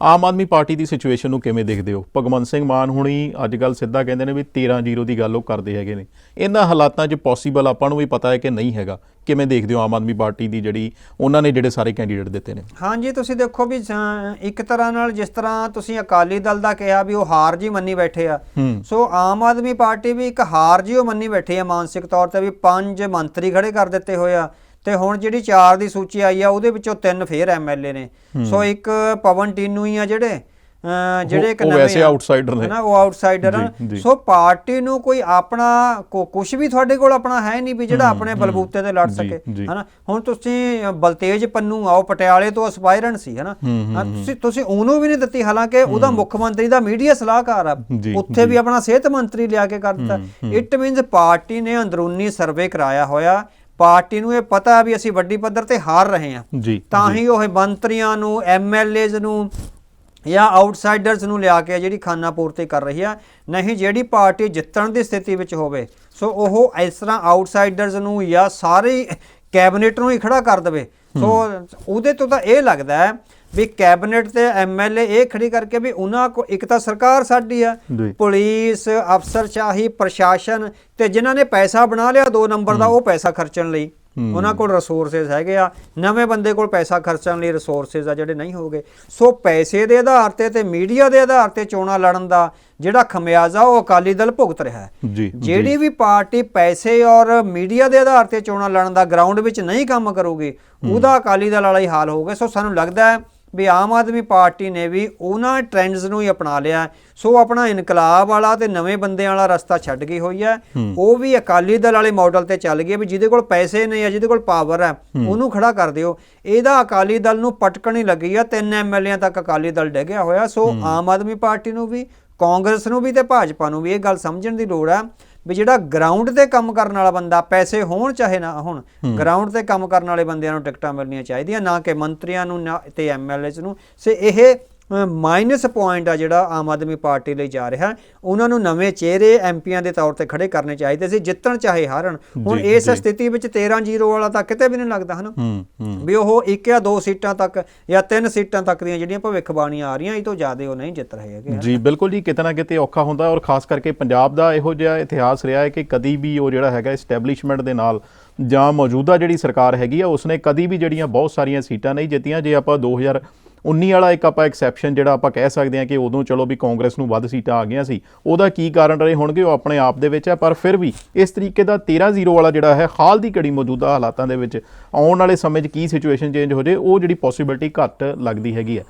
Aam Aadmi party ਦੀ situation ਨੂੰ ਕਿਵੇਂ ਦੇਖਦੇ ਹੋ? ਭਗਵੰਤ ਸਿੰਘ ਮਾਨ ਹੁਣੀ ਅੱਜ ਕੱਲ ਸਿੱਧਾ ਕਹਿੰਦੇ ਨੇ ਵੀ 13-0 ਦੀ ਗੱਲ ਉਹ ਕਰਦੇ ਹੈਗੇ ਨੇ। ਇਹਨਾਂ ਹਾਲਾਤਾਂ 'ਚ ਪੋਸੀਬਲ ਆਪਾਂ ਨੂੰ ਵੀ ਪਤਾ ਹੈ ਕਿ ਨਹੀਂ ਹੈਗਾ। ਕਿਵੇਂ ਦੇਖਦੇ ਹੋ ਆਮ ਆਦਮੀ ਪਾਰਟੀ ਦੀ ਜਿਹੜੀ ਉਹਨਾਂ ਨੇ ਜਿਹੜੇ ਸਾਰੇ ਕੈਂਡੀਡੇਟ ਦਿੱਤੇ ਨੇ? ਹਾਂਜੀ ਤੁਸੀਂ ਦੇਖੋ ਵੀ ਇੱਕ ਤਰ੍ਹਾਂ ਨਾਲ ਜਿਸ ਤਰ੍ਹਾਂ ਤੁਸੀਂ ਅਕਾਲੀ ਦਲ ਦਾ ਕਿਹਾ ਵੀ ਉਹ ਹਾਰ ਜੀ ਮੰਨੀ ਬੈਠੇ ਆ। ਸੋ ਆਮ ਆਦਮੀ ਪਾਰਟੀ ਵੀ ਇੱਕ ਹਾਰ ਜੀ ਉਹ ਮੰਨੀ ਬੈਠੀ ਆ ਮਾਨਸਿਕ ਤੌਰ ਤੇ ਵੀ ਪੰਜ ਮੰਤਰੀ ਖੜੇ ਕਰ ਦਿੱਤੇ ਹੋਏ ਆ। ਤੇ ਹੁਣ ਜਿਹੜੀ 4 ਦੀ ਸੂਚੀ ਆਈ ਆ ਉਹਦੇ ਵਿੱਚੋਂ ਤਿੰਨ ਫੇਰ ਐਮਐਲਏ ਨੇ। ਸੋ ਇੱਕ ਪਵਨ ਟੀਨੂ ਹੀ ਆ ਜਿਹੜੇ ਜਿਹੜੇ ਇੱਕ ਉਹ ਨਵੇਂ ਵੈਸੇ ਆ। outsider ਨੇ। ਹਨਾ ਉਹ ਆਊਟਸਾਈਡਰ ਜੀ। ਸੋ ਪਾਰਟੀ ਨੂੰ ਕੋਈ ਆਪਣਾ ਕੁਝ ਵੀ ਤੁਹਾਡੇ ਕੋਲ ਆਪਣਾ ਹੈ ਨਹੀਂ ਵੀ ਜਿਹੜਾ ਆਪਣੇ ਬਲਬੂਤੇ ਤੇ ਲੜ ਸਕੇ। ਹਨਾ। ਹੁਣ ਤੁਸੀਂ ਬਲਤੇਜ ਪੰਨੂ ਆਓ ਪਟਿਆਲੇ ਤੋਂ ਐਸਪਾਇਰੈਂਟ ਸੀ ਹਨਾ। ਤੁਸੀਂ ਤੁਸੀਂ ਉਹਨੂੰ ਵੀ ਨਹੀਂ ਦਿੱਤੀ ਹਾਲਾਂਕਿ ਉਹਦਾ ਮੁੱਖ ਮੰਤਰੀ ਦਾ ਮੀਡੀਆ ਸਲਾਹਕਾਰ ਆ। ਉੱਥੇ ਵੀ ਆਪਣਾ ਸਿਹਤ ਮੰਤਰੀ ਲਿਆ ਕੇ ਕਰ ਦਿੱਤਾ। ਇਟ ਮੀਨਸ ਪਾਰਟੀ ਨੇ ਅੰਦਰੂਨੀ ਸਰਵੇ ਕਰਾਇਆ ਹੋਇਆ। ਪਾਰਟੀ ਨੂੰ ਇਹ ਪਤਾ ਵੀ ਅਸੀਂ ਵੱਡੀ ਪੱਧਰ ਤੇ ਹਾਰ ਰਹੇ ਹਾਂ। ਜੀ ਤਾਂ ਹੀ ਉਹ ਮੰਤਰੀਆਂ ਨੂੰ ਐਮਐਲਏਜ਼ ਨੂੰ ਜਾਂ ਆਊਟਸਾਈਡਰਸ ਨੂੰ ਲਿਆ ਕੇ ਜਿਹੜੀ ਖਾਨਾ ਪੂਰਤੀ ਕਰ ਰਹੀ ਆ ਨਹੀਂ ਜਿਹੜੀ ਪਾਰਟੀ ਜਿੱਤਣ ਦੀ ਸਥਿਤੀ ਵਿੱਚ ਹੋਵੇ। ਸੋ ਉਹ ਇਸ ਤਰ੍ਹਾਂ ਆਊਟਸਾਈਡਰਸ ਨੂੰ ਜਾਂ ਸਾਰੇ ਕੈਬਨਿਟ ਨੂੰ ਹੀ ਖੜਾ ਕਰ ਦੇਵੇ। ਸੋ ਉਹਦੇ ਤੋਂ ਤਾਂ ਇਹ ਲੱਗਦਾ ਹੈ ਵੀ ਕੈਬਨਿਟ ਤੇ ਐਮਐਲਏ ਇਹ ਖੜੀ ਕਰਕੇ ਵੀ ਉਹਨਾਂ ਕੋ ਇੱਕ ਤਾਂ ਸਰਕਾਰ ਸਾਡੀ ਆ। ਪੁਲਿਸ ਅਫਸਰਸ਼ਾਹੀ ਪ੍ਰਸ਼ਾਸਨ ਤੇ ਜਿਨ੍ਹਾਂ ਨੇ ਪੈਸਾ ਬਣਾ ਲਿਆ ਦੋ ਨੰਬਰ ਦਾ ਉਹ ਪੈਸਾ ਖਰਚਣ ਲਈ। ਉਹਨਾਂ ਕੋਲ ਰਿਸੋਰਸਸ ਹੈਗੇ ਆ ਨਵੇਂ ਬੰਦੇ ਕੋਲ ਪੈਸਾ ਖਰਚਣ ਲਈ ਰਿਸੋਰਸਸ ਆ ਜਿਹੜੇ ਨਹੀਂ ਹੋਗੇ। ਸੋ ਪੈਸੇ ਦੇ ਆਧਾਰ ਤੇ ਤੇ ਮੀਡੀਆ ਦੇ ਆਧਾਰ ਤੇ ਚੋਣਾਂ ਲੜਨ ਦਾ ਜਿਹੜਾ ਖਮਿਆਜ਼ਾ ਉਹ ਅਕਾਲੀ ਦਲ ਭੁਗਤ ਰਿਹਾ ਹੈ। ਜਿਹੜੀ ਵੀ ਪਾਰਟੀ ਪੈਸੇ ਔਰ ਮੀਡੀਆ ਦੇ ਆਧਾਰ ਤੇ ਚੋਣਾਂ ਲੜਨ ਦਾ ਗਰਾਊਂਡ ਵਿੱਚ ਨਹੀਂ ਕੰਮ ਕਰੂਗੀ ਉਹਦਾ ਅਕਾਲੀ ਦਲ ਵਾਲਾ ਹੀ ਹਾਲ ਹੋਊਗਾ। ਸੋ ਸਾਨੂੰ ਲੱਗਦਾ ਹੈ ਵੀ ਆਮ ਆਦਮੀ ਪਾਰਟੀ ਨੇ ਵੀ ਉਹਨਾਂ ਟ੍ਰੈਂਡਸ ਨੂੰ ਹੀ ਅਪਣਾ ਲਿਆ। ਸੋ ਆਪਣਾ ਇਨਕਲਾਬ ਵਾਲਾ ਤੇ ਨਵੇਂ ਬੰਦਿਆਂ ਵਾਲਾ ਰਸਤਾ ਛੱਡ ਗਈ ਹੋਈ ਹੈ। ਉਹ ਵੀ ਅਕਾਲੀ ਦਲ ਵਾਲੇ ਮਾਡਲ ਤੇ ਚੱਲ ਗਈ ਵੀ ਜਿਹਦੇ ਕੋਲ ਪੈਸੇ ਨੇ ਜਾਂ ਜਿਹਦੇ ਕੋਲ ਪਾਵਰ ਹੈ ਉਹਨੂੰ ਖੜਾ ਕਰ ਦਿਓ। ਇਹਦਾ ਅਕਾਲੀ ਦਲ ਨੂੰ ਪਟਕਣ ਹੀ ਲੱਗੀ ਆ ਤਿੰਨ ਐਮਐਲਏਆਂ ਤੱਕ ਅਕਾਲੀ ਦਲ ਡਿੱਗਿਆ ਹੋਇਆ। ਸੋ ਆਮ ਆਦਮੀ ਪਾਰਟੀ ਨੂੰ ਵੀ ਕਾਂਗਰਸ ਨੂੰ ਵੀ ਤੇ ਭਾਜਪਾ ਨੂੰ ਵੀ ਇਹ ਗੱਲ ਸਮਝਣ ਦੀ ਲੋੜ ਹੈ। ਵੀ ਜਿਹੜਾ ਗਰਾਊਂਡ ਤੇ ਕੰਮ ਕਰਨ ਵਾਲਾ ਬੰਦਾ ਪੈਸੇ ਹੋਣ ਚਾਹੇ ਨਾ ਹੋਣ ਗਰਾਊਂਡ ਤੇ ਕੰਮ ਕਰਨ ਵਾਲੇ ਬੰਦਿਆਂ ਨੂੰ ਟਿਕਟਾਂ ਮਿਲਣੀਆਂ ਚਾਹੀਦੀਆਂ ਨਾ ਕਿ ਮੰਤਰੀਆਂ ਨੂੰ ਤੇ ਐਮਐਲਏਸ ਨੂੰ। ਸੇ ਇਹ ਮਾਈਨਸ ਪੁਆਇੰਟ ਆ ਜਿਹੜਾ ਆਮ ਆਦਮੀ ਪਾਰਟੀ ਲਈ ਜਾ ਰਿਹਾ। ਉਹਨਾਂ ਨੂੰ ਨਵੇਂ ਚਿਹਰੇ ਐਮਪੀਆਂ ਦੇ ਤੌਰ ਤੇ ਖੜੇ ਕਰਨੇ ਚਾਹੀਦੇ ਸੀ ਜਿੱਤਣ ਚਾਹੇ ਹਾਰਨ। ਹੁਣ ਇਸ। ਸਥਿਤੀ ਵਿੱਚ 13-0 ਵਾਲਾ ਤਾਂ ਕਿਤੇ ਵੀ ਨਹੀਂ ਲੱਗਦਾ ਹਨਾ? ਵੀ ਉਹ ਇੱਕ ਜਾਂ ਦੋ ਸੀਟਾਂ ਤੱਕ ਜਾਂ ਤਿੰਨ ਸੀਟਾਂ ਤੱਕ ਦੀਆਂ ਜਿਹੜੀਆਂ ਭਵਿੱਖਬਾਣੀਆਂ ਆ ਰਹੀਆਂ ਇਹ ਤੋਂ ਜ਼ਿਆਦਾ ਉਹ ਨਹੀਂ ਜਿੱਤ ਰਹੇ ਹੈਗੇ ਜੀ ਬਿਲਕੁਲ ਜੀ ਕਿਤੇ ਨਾ ਕਿਤੇ ਔਖਾ ਹੁੰਦਾ ਔਰ ਖਾਸ ਕਰਕੇ ਪੰਜਾਬ ਦਾ ਇਹੋ ਜਿਹਾ ਇਤਿਹਾਸ ਰਿਹਾ ਹੈ ਕਿ ਕਦੀ ਵੀ ਉਹ ਜਿਹੜਾ ਹੈਗਾ ਐਸਟੈਬਲਿਸ਼ਮੈਂਟ ਦੇ ਨਾਲ ਜਾਂ ਮੌਜੂਦਾ ਜਿਹੜੀ ਸਰਕਾਰ ਹੈਗੀ ਆ ਉਸਨੇ ਕਦੀ ਵੀ ਜਿਹੜੀਆਂ ਬਹੁਤ ਸਾਰੀਆਂ ਸੀਟਾਂ ਨਹੀਂ ਜਿੱਤੀਆਂ। ਜੇ ਆਪਾਂ 2019 ਵਾਲਾ ਇੱਕ ਆਪਾਂ ਐਕਸੈਪਸ਼ਨ ਜਿਹੜਾ ਆਪਾਂ ਕਹਿ ਸਕਦੇ ਹਾਂ ਕਿ ਉਦੋਂ ਚਲੋ ਵੀ ਕਾਂਗਰਸ ਨੂੰ ਵੱਧ ਸੀਟਾਂ ਆ ਗਈਆਂ ਸੀ, ਉਹਦਾ ਕੀ ਕਾਰਨ ਰਹੇ ਹੋਣਗੇ, ਉਹ ਆਪਣੇ ਆਪ ਦੇ ਵਿੱਚ ਹੈ, ਪਰ ਫਿਰ ਵੀ ਇਸ ਤਰੀਕੇ ਦਾ 13-0 ਵਾਲਾ ਜਿਹੜਾ ਹੈ, ਹਾਲ ਦੀ ਘੜੀ ਮੌਜੂਦਾ ਹਾਲਾਤਾਂ ਦੇ ਵਿੱਚ ਆਉਣ ਵਾਲੇ ਸਮੇਂ 'ਚ ਕੀ ਸਿਚੁਏਸ਼ਨ ਚੇਂਜ ਹੋ ਜੇ ਉਹ ਜਿਹੜੀ ਪੋਸਿਬਿਲਿਟੀ ਘੱਟ ਲੱਗਦੀ ਹੈਗੀ ਹੈ।